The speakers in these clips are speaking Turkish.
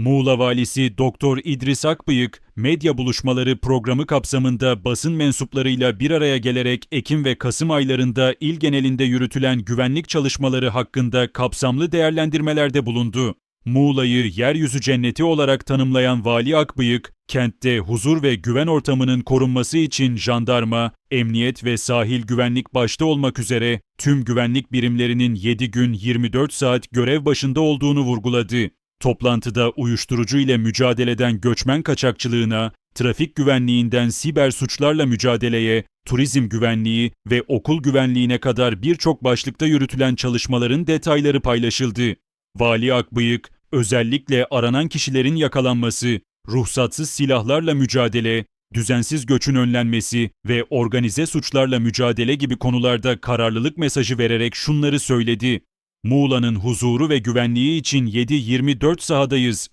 Muğla Valisi Doktor İdris Akbıyık, medya buluşmaları programı kapsamında basın mensuplarıyla bir araya gelerek Ekim ve Kasım aylarında il genelinde yürütülen güvenlik çalışmaları hakkında kapsamlı değerlendirmelerde bulundu. Muğla'yı yeryüzü cenneti olarak tanımlayan Vali Akbıyık, kentte huzur ve güven ortamının korunması için jandarma, emniyet ve sahil güvenlik başta olmak üzere tüm güvenlik birimlerinin 7 gün 24 saat görev başında olduğunu vurguladı. Toplantıda uyuşturucu ile mücadeleden göçmen kaçakçılığına, trafik güvenliğinden siber suçlarla mücadeleye, turizm güvenliği ve okul güvenliğine kadar birçok başlıkta yürütülen çalışmaların detayları paylaşıldı. Vali Akbıyık, özellikle aranan kişilerin yakalanması, ruhsatsız silahlarla mücadele, düzensiz göçün önlenmesi ve organize suçlarla mücadele gibi konularda kararlılık mesajı vererek şunları söyledi. Muğla'nın huzuru ve güvenliği için 7-24 sahadayız.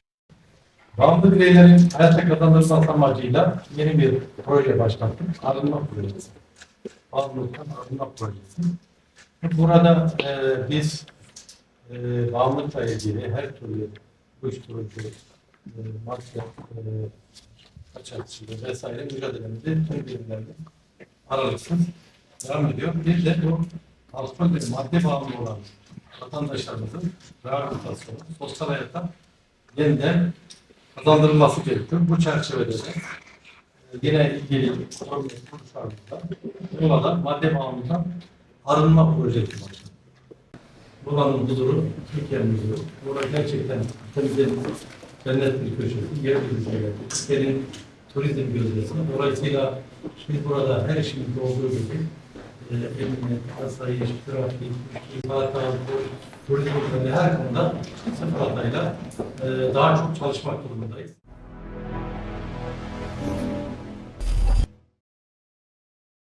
Bağımlı bireylerin hayata kazanılması amacıyla yeni bir proje başlattık. Arınma projesi. Bağımlılıktan arınma projesi. Burada e, biz e, bağımlılıkla ilgili her türlü uyuşturucu, e, madde, e, kaçakçılığı vesaire mücadelemizi tüm birimlerle aralıksız devam ediyor. Bir de bu alkol ve madde bağımlı olan vatandaşlarımızın rehabilitasyonu, sosyal hayata yeniden kazandırılması gerekiyor. Bu çerçevede de e, yine ilgili kurumlarımızda burada madde bağımlılıktan arınma projesi başladı. Buranın huzuru, Türkiye'nin huzuru. Burada gerçekten ülkemizin cennet bir köşesi, yer bir cennet. Türkiye'nin turizm gözdesi. Dolayısıyla biz burada her işimizde olduğu gibi emniyet, asayiş, trafik, imalat, turizm üzerinde her konuda sıfır hatayla e, daha çok çalışmak durumundayız.